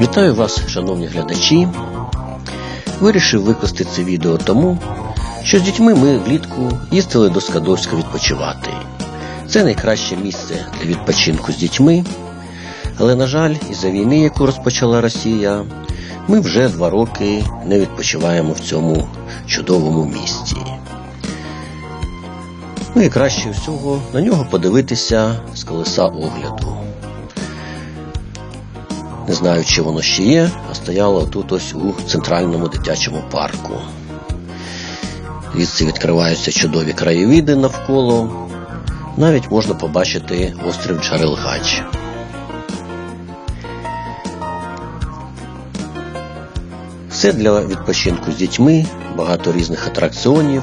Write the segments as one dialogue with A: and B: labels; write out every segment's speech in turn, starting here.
A: Вітаю вас, шановні глядачі. Вирішив викласти це відео тому, що з дітьми ми влітку їздили до Скадовська відпочивати. Це найкраще місце для відпочинку з дітьми. Але, на жаль, із-за війни, яку розпочала Росія, ми вже два роки не відпочиваємо в цьому чудовому місті. Ну і краще всього на нього подивитися з колеса огляду. Не знаю, чи воно ще є, а стояло тут ось у центральному дитячому парку. Звідси відкриваються чудові краєвіди навколо. Навіть можна побачити острів Джарелгач. Все для відпочинку з дітьми, багато різних атракціонів.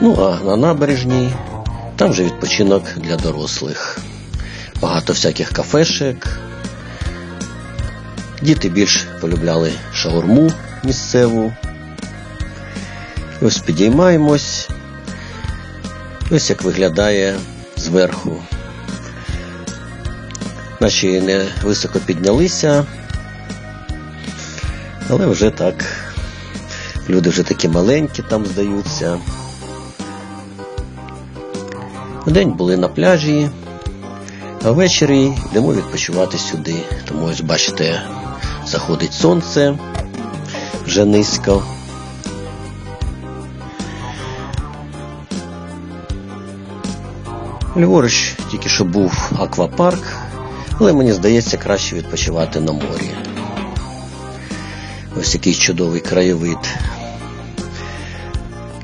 A: Ну а на набережній там вже відпочинок для дорослих. Багато всяких кафешек. Діти більш полюбляли шаурму місцеву. Ось підіймаємось. Ось як виглядає зверху. Наші не високо піднялися, але вже так. Люди вже такі маленькі там здаються. Вдень були на пляжі, а ввечері йдемо відпочивати сюди. Тому ось бачите, заходить сонце вже низько. Ліворуч тільки що був аквапарк, але мені здається краще відпочивати на морі. Ось який чудовий краєвид.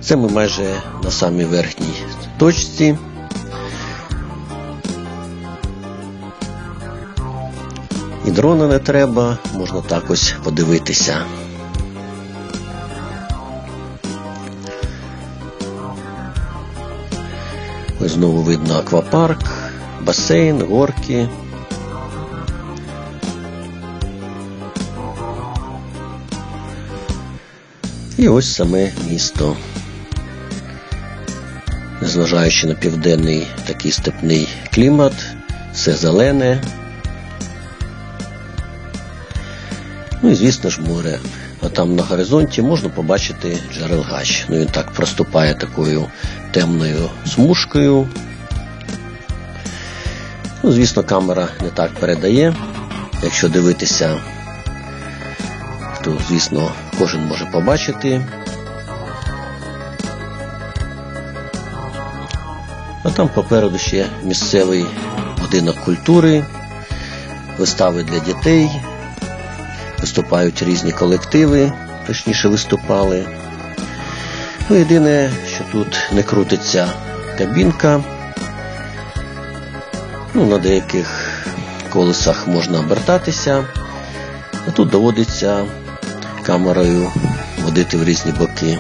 A: Це ми майже на самій верхній точці. І дрона не треба, можна так ось подивитися. Ось знову видно аквапарк, басейн, горки. І ось саме місто. Незважаючи на південний такий степний клімат, все зелене. Ну і звісно ж море. А там на горизонті можна побачити Джерелгач. Ну він так проступає такою темною смужкою. Ну, звісно, камера не так передає. Якщо дивитися, то, звісно, кожен може побачити. А там попереду ще місцевий будинок культури, вистави для дітей, виступають різні колективи, точніше виступали. Ну, єдине, що тут не крутиться кабінка. Ну, на деяких колесах можна обертатися, а тут доводиться камерою водити в різні боки.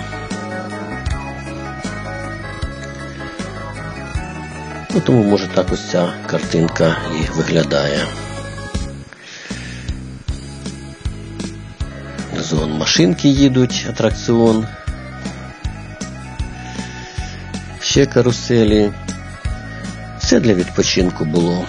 A: Ну, тому може так ось ця картинка і виглядає. Машинки їдуть, атракціон. Ще каруселі. Все для відпочинку було.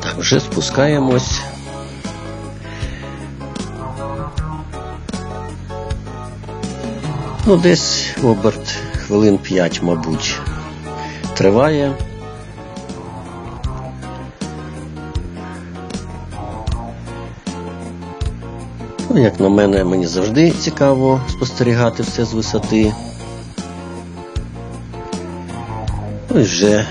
A: Так, вже спускаємось. Ну, десь оберт хвилин 5, мабуть, триває. Ну, як на мене, мені завжди цікаво спостерігати все з висоти. Ну і вже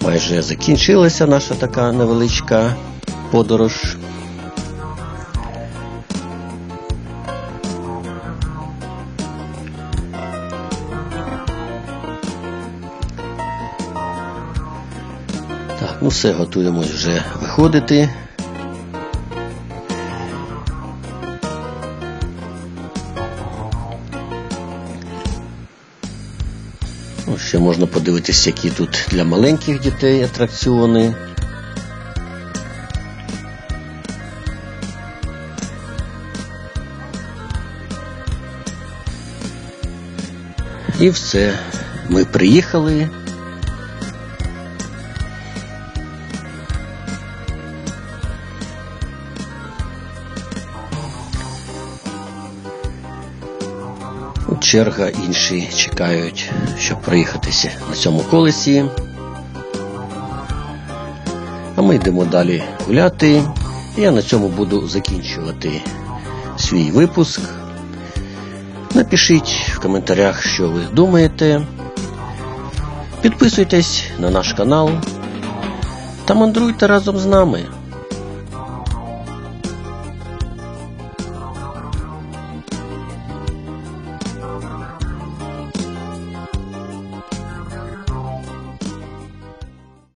A: майже закінчилася наша така невеличка подорож. Ну все, готуємось вже виходити. Ще можна подивитися, які тут для маленьких дітей атракціони. І все. Ми приїхали. Черга інші чекають, щоб проїхатися на цьому колесі. А ми йдемо далі гуляти. Я на цьому буду закінчувати свій випуск. Напишіть в коментарях, що ви думаєте. Підписуйтесь на наш канал та мандруйте разом з нами.